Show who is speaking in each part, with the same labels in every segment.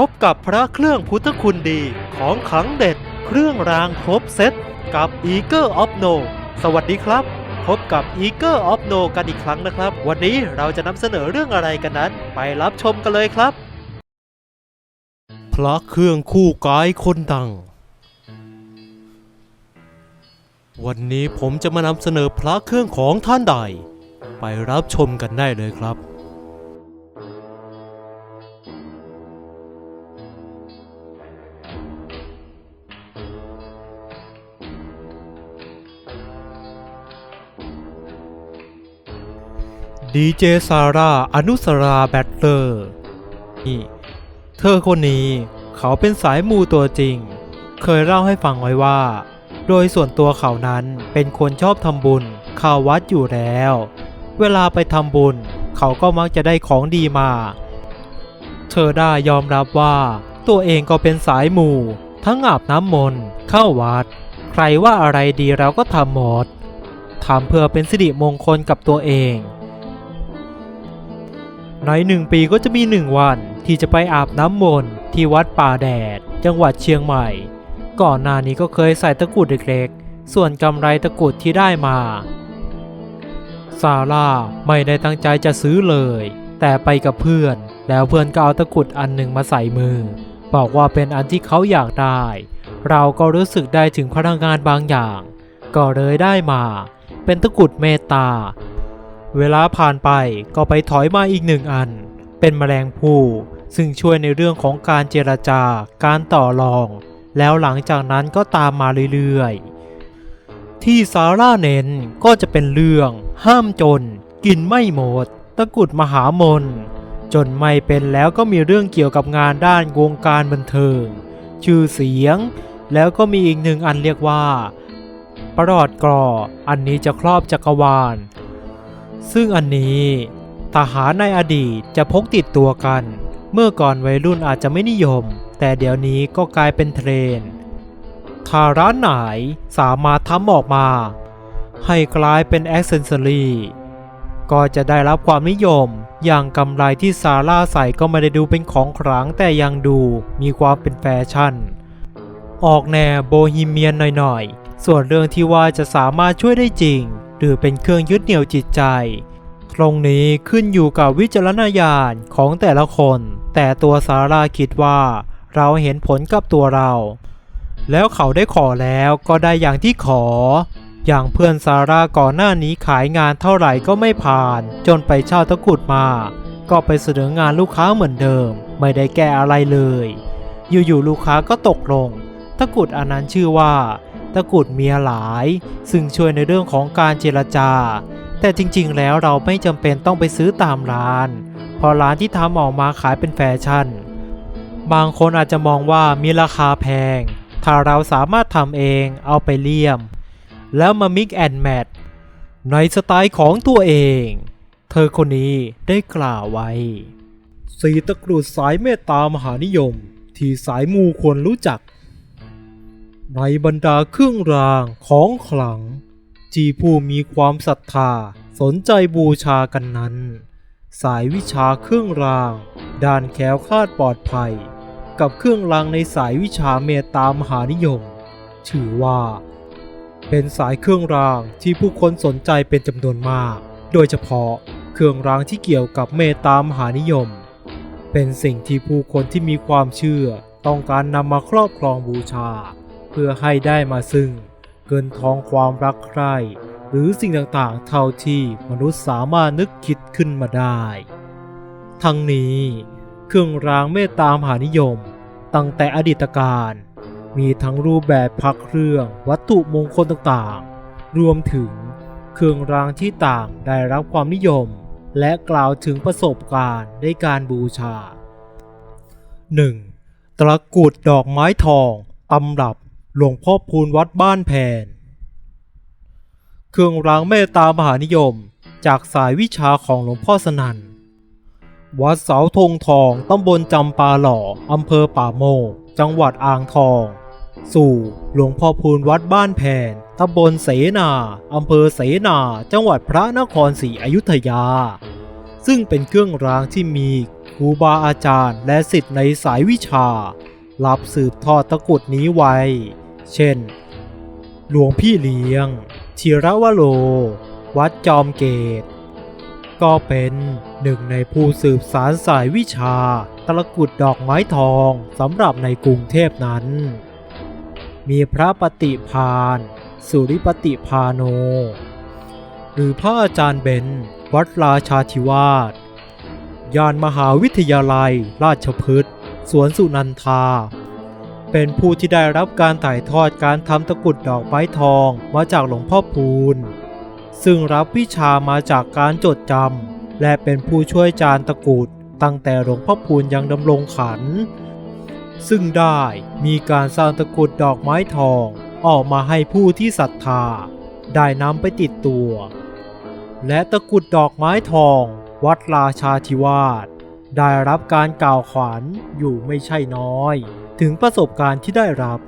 Speaker 1: พบกับพระเครื่องพุทธคุณดีของขังเด็ด เครื่องรางครบเซตกับ e a g e of No สวัสดีครับ พบกับ e a g e of No กันอีกครั้งนะครับ วันนี้เราจะนำเสนอเรื่องอะไรกันนั้น ไปรับชมกันเลยครับ พระเครื่องคู่กายคนดัง วันนี้ผมจะมานำเสนอพระเครื่องของท่านใด ไปรับชมกันได้เลยครับ ดีเจซาร่า อนุสราแบตเลอร์นี่เธอคนนี้เขาเป็นสายมูตัวจริง เคยเล่าให้ฟังไว้ว่า โดยส่วนตัวเขานั้นเป็นคนชอบทำบุญเข้าวัดอยู่แล้ว เวลาไปทำบุญ เขาก็มักจะได้ของดีมา เธอได้ยอมรับว่า ตัวเองก็เป็นสายมูทั้งอาบน้ำมนต์เข้าวัด ใครว่าอะไรดีเราก็ทำหมดทำเพื่อเป็นสิริมงคลกับตัวเอง ในหนึ่งปีก็จะมีหนึ่งวันที่จะไปอาบน้ำมนต์ที่วัดป่าแดด จังหวัดเชียงใหม่ ก่อนหน้านี้ก็เคยใส่ตะกรุดเล็กๆ ส่วนกำไรตะกรุดที่ได้มา ซาร่าไม่ได้ตั้งใจจะซื้อเลย แต่ไปกับเพื่อน แล้วเพื่อนก็เอาตะกรุดอันหนึ่งมาใส่มือ บอกว่าเป็นอันที่เขาอยากได้ เราก็รู้สึกได้ถึงพลังงานบางอย่าง ก็เลยได้มา เป็นตะกรุดเมตตา เวลาผ่านไปก็ไปถอยมาอีกหนึ่งอัน เป็นแมลงภู่ซึ่งช่วยในเรื่องของการเจรจาการต่อรอง แล้วหลังจากนั้นก็ตามมาเรื่อยๆ ที่ซาร่าเน้นก็จะเป็นเรื่อง ห้ามจน กินไม่หมด ตะกุดมหามน จนไม่เป็นแล้วก็มีเรื่องเกี่ยวกับงานด้านวงการบันเทิง ชื่อเสียง แล้วก็มีอีกหนึ่งอันเรียกว่า ประหลอดกรออันนี้จะครอบจักรวาล ซึ่งอันนี้ทหารในอดีตจะพกติดตัวกัน เมื่อก่อนวัยรุ่นอาจจะไม่นิยม แต่เดี๋ยวนี้ก็กลายเป็นเทรนถ้าร้านไหนสามารถทำออกมา ให้กลายเป็นแอ c เซนซอรีก็จะได้รับความนิยม อย่างกำไรที่ซาร่าใส่ก็ไม่ได้ดูเป็นของขลังแต่ยังดูมีความเป็นแฟชั่น ออกแนวโบฮีเมียนหน่อยๆ ส่วนเรื่องที่ว่าจะสามารถช่วยได้จริง หรือเป็นเครื่องยึดเหนี่ยวจิตใจ ตรงนี้ขึ้นอยู่กับวิจารณญาณของแต่ละคน แต่ตัวซาราคิดว่า เราเห็นผลกับตัวเรา แล้วเขาได้ขอแล้วก็ได้อย่างที่ขอ อย่างเพื่อนซาร่าก่อนหน้านี้ขายงานเท่าไหร่ก็ไม่ผ่าน จนไปเช่าตะกุดมา ก็ไปเสนองานลูกค้าเหมือนเดิม ไม่ได้แก้อะไรเลย อยู่ๆลูกค้าก็ตกลงตะกุดอันนั้นชื่อว่า ตะกรุดเมียหลาย ซึ่งช่วยในเรื่องของการเจรจา แต่จริงๆ แล้วเราไม่จำเป็นต้องไปซื้อตามร้าน เพราะร้านที่ทำออกมาขายเป็นแฟชั่น บางคนอาจจะมองว่ามีราคาแพง ถ้าเราสามารถทำเองเอาไปเลี่ยม แล้วมามิกแอนแมทในสไตล์ของตัวเอง เธอคนนี้ได้กล่าวไว้สีตะกรุดสายเมตตามหานิยม ที่สายมูควรรู้จัก ในบรรดาเครื่องรางของขลัง ที่ผู้มีความศรัทธาสนใจบูชากันนั้น สายวิชาเครื่องราง ด้านแคล้วคาดปลอดภัย กับเครื่องรางในสายวิชาเมตตามหานิยม ถือว่า เป็นสายเครื่องรางที่ผู้คนสนใจเป็นจำนวนมาก โดยเฉพาะเครื่องรางที่เกี่ยวกับเมตตามหานิยม เป็นสิ่งที่ผู้คนที่มีความเชื่อต้องการนำมาครอบครองบูชา เพื่อให้ได้มาซึ่ง เงินทองความรักใคร่หรือสิ่งต่างๆ เท่าที่มนุษย์สามารถนึกคิดขึ้นมาได้ ทั้งนี้ เครื่องรางเมตตามหานิยม ตั้งแต่อดีตการ มีทั้งรูปแบบพักเครื่องวัตถุมงคลต่างๆ รวมถึงเครื่องรางที่ต่างได้รับความนิยม และกล่าวถึงประสบการณ์ในการบูชา 1. ตะกรุดดอกไม้ทองตำรับ หลวงพ่อพูนวัดบ้านแพนเครื่องรางเมตตามหานิยม จากสายวิชาของหลวงพ่อสนันวัดเสาธงทองตำบลจำปาหล่ออำเภอป่าโมกจังหวัดอ่างทอง สู่ หลวงพ่อพูนวัดบ้านแพนตำบลเสนาอำเภอเสนา จังหวัดพระนครศรีอยุธยา ซึ่งเป็นเครื่องรางที่มีครูบาอาจารย์และศิษย์ในสายวิชารับสืบทอดตะกรุดนี้ไว้ เช่น หลวงพี่เลี้ยงธีรวโร วัดจอมเกต ก็เป็นหนึ่งในผู้สืบสารสายวิชาตะกุดดอกไม้ทองสำหรับในกรุงเทพนั้น มีพระปฏิพานสุริปฏิพาโน หรือพระอาจารย์เบนวัดราชาธิวาสยานมหาวิทยาลัยราชพฤกษ์สวนสุนันทา เป็นผู้ที่ได้รับการถ่ายทอดการทำตะกุดดอกไม้ทองมาจากหลวงพ่อพูน ซึ่งรับวิชามาจากการจดจำและเป็นผู้ช่วยจารย์ตะกุดตั้งแต่หลวงพ่อพูนยังดำรงขัน ซึ่งได้มีการสร้างตะกุดดอกไม้ทองออกมาให้ผู้ที่ศรัทธา ได้นำไปติดตัว และตะกุดดอกไม้ทอง วัดราชาธิวาสได้รับการกล่าวขวัญอยู่ไม่ใช่น้อย ถึงประสบการณ์ที่ได้รับ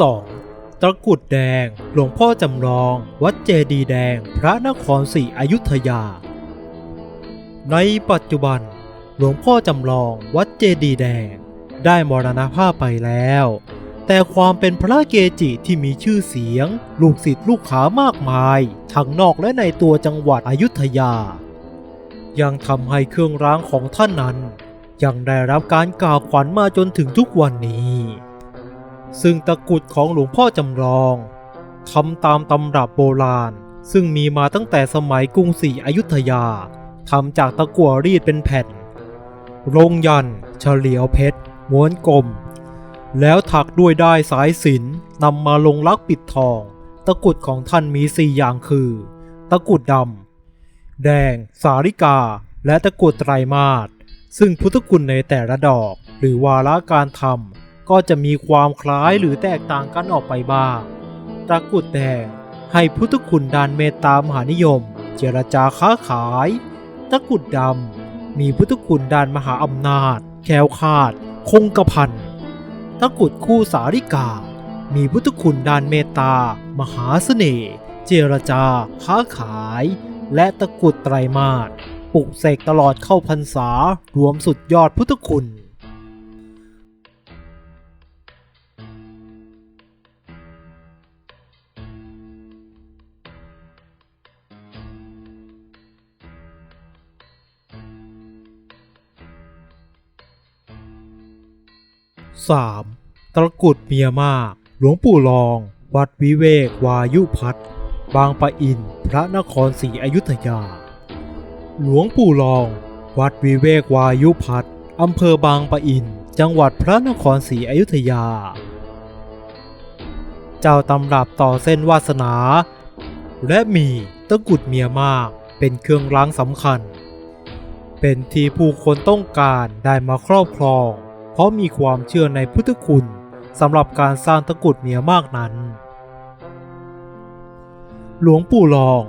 Speaker 1: 2. ตะกุดแดง หลวงพ่อจำลอง วัดเจดีแดง พระนครศรีอยุธยา ในปัจจุบัน หลวงพ่อจำลอง วัดเจดีแดง ได้มรณภาพไปแล้ว แต่ความเป็นพระเกจิที่มีชื่อเสียง ลูกศิษย์ลูกขามากมาย ทั้งนอกและในตัวจังหวัดอยุธยา ยังทำให้เครื่องรางของท่านนั้น ยังได้รับการกล่าวขวัญมาจนถึงทุกวันนี้ ซึ่งตะกรุดของหลวงพ่อจำลองทำตามตำรับโบราณ ซึ่งมีมาตั้งแต่สมัยกรุงศรีอยุธยาทำจากตะกั่วรีดเป็นแผ่น ลงยันเฉลียวเพชรม้วนกลม แล้วถักด้วยได้สายสิญนนำมาลงลักปิดทอง ตะกุดของท่านมีสี่อย่างคือ ตะกุดดำแดง สาริกา และตะกุดไตรมาสซึ่งพุทธคุณในแต่ละดอก หรือวาระการทำก็จะมีความคล้ายหรือแตกต่างกันออกไปบ้าง ตะกุดแดงให้พุทธคุณด้านเมตตามหานิยม เจรจาค้าขาย ตะกุดดำมีพุทธคุณด้านมหาอำนาจ แควคาด คงกระพัน ตะกรุดคู่สาริกา มีพุทธคุณด้านเมตตา มหาเสน่ห์ เจรจา ค้าขาย และตะกรุดไตรมาสปลุกเสกตลอดเข้าพรรษารวมสุดยอดพุทธคุณ 3. ตะกุดเมียมาก หลวงปู่รอง วัดวิเวกวายุพัฒน์บางปะอิน พระนครศรีอยุธยา หลวงปู่รอง วัดวิเวกวายุพัฒน์อำเภอบางปะอิน จังหวัดพระนครศรีอยุธยา เจ้าตำรับต่อเส้นวาสนา และมีตะกุดเมียมากเป็นเครื่องรางสำคัญ เป็นที่ผู้คนต้องการได้มาครอบครอง ราะมีความเชื่อในพุทธคุณสำหรับการสร้างตะกรุดเมียมากนั้น หลวงปู่รอง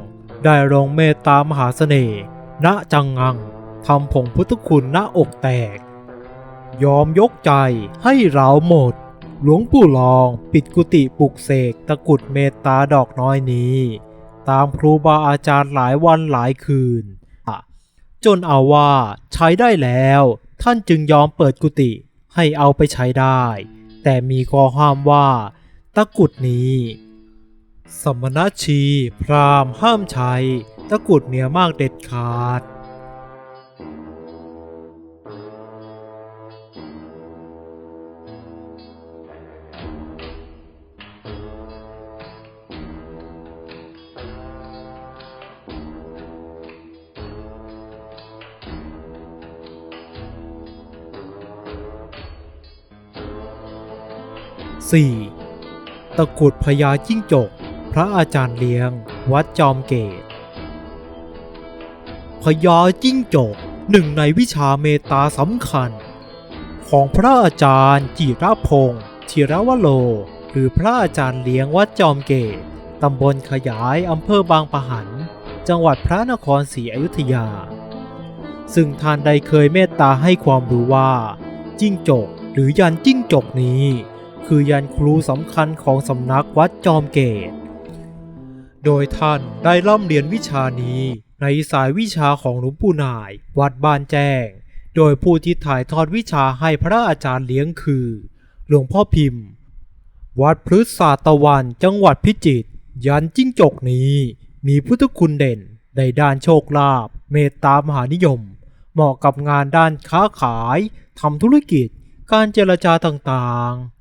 Speaker 1: ได้ลงเมตตามหาเสน่ห์ณจังงังทำผงพุทธคุณณอกแตก ยอมยกใจให้เราหมด หลวงปู่รองปิดกุฏิปลุกเสกตะกุดเมตตาดอกน้อยนี้ ตามครูบาอาจารย์หลายวันหลายคืน จนเอาว่าใช้ได้แล้วท่านจึงยอมเปิดกุฏิ ให้เอาไปใช้ได้ แต่มีข้อห้ามว่า ตะกุดนี้ สมณชี พราหมณ์ห้ามใช้ ตะกุดเมียมากเด็ดขาด 4. ตะกุดพญาจิ้งจก พระอาจารย์เลี้ยง วัดจอมเกต พญาจิ้งจกหนึ่งในวิชาเมตตาสำคัญ ของพระอาจารย์จิรพงศ์ธิรวโล หรือพระอาจารย์เลี้ยงวัดจอมเกตตำบลขยายอำเภอบางปะหัน จังหวัดพระนครศรีอยุธยา ซึ่งท่านใดเคยเมตตาให้ความรู้ว่า จิ้งจกหรือยันจิ้งจกนี้ คือยันครูสำคัญของสำนักวัดจอมเกต โดยท่านได้ร่ำเรียนวิชานี้ในสายวิชาของหลวงปู่นาย วัดบ้านแจ้ง โดยผู้ที่ถ่ายทอดวิชาให้พระอาจารย์เลี้ยงคือ หลวงพ่อพิมพ์ วัดพฤษาตะวันจังหวัดพิจิตรยันจิ้งจกนี้ มีพุทธคุณเด่นในด้านโชคลาภเมตตามหานิยม เหมาะกับงานด้านค้าขายทำธุรกิจ การเจรจาต่างๆ